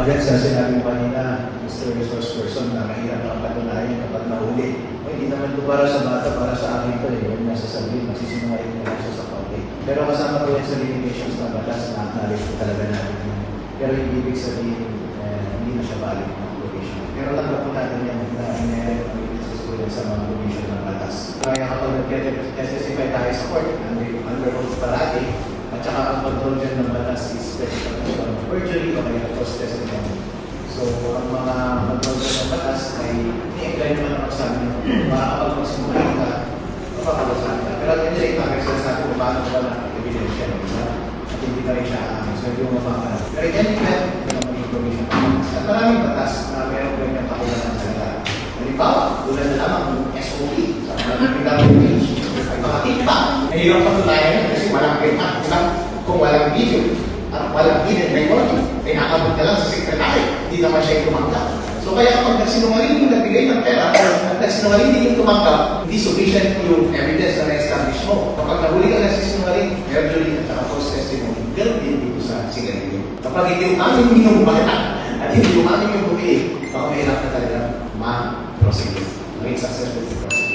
dyan sa sinabi mo kanina, Mr. Resource Person, na mahirap ang patunayan kapag nahuli. O, hindi naman ito para sa bata, para sa akin ito eh. Huwag niya sasabihin, masisinungaling na siya sa public. Pero kasama ko yan sa limitations ng batas na acknowledge ko talaga natin. Pero hindi ibig sabihin, eh, hindi na siya valid ng probation. Pero tanggap po natin yan na inherent ang witnesses sa mga provision ng batas. Kaya kapag nag-testify tayo sa court, under, oath parati, at saka ang control dyan ng batas is condition of perjury o kaya false testimony. So, ang mga dyan ng batas ay i-apply naman ang sa amin. Makakapag magsimulan ka, mapapagasahan ka. Pero at day, tapos sinasabi ko paano ba na ebidensya ng isa at hindi pa rin siya aamin. So, hindi mo mapapagasahan. Pero in any event, yun ang maging provision ng batas. At maraming batas na meron ganyang kakulangan ng salita. Halimbawa, tulad na lamang ng SOP sa mga PWH ay mga tikpa. Mahirap patunayan kasi walang. Diba? Kung walang video at walang hidden memory, ay nakabot ka lang sa secretary. Hindi naman siya tumanggap. So kaya kapag nagsinungaling yung nagbigay ng pera at nagsinungaling din yung tumanggap, hindi sufficient yung evidence na na-establish mo. Kapag nahuli ka nagsisinungaling, perjury at saka false testimony, ganun din dito sa sigarilyo. Kapag hindi umamin yung bata at hindi umamin yung bumili, baka mahirap na talaga ma-prosecute. Maging successful prosecute.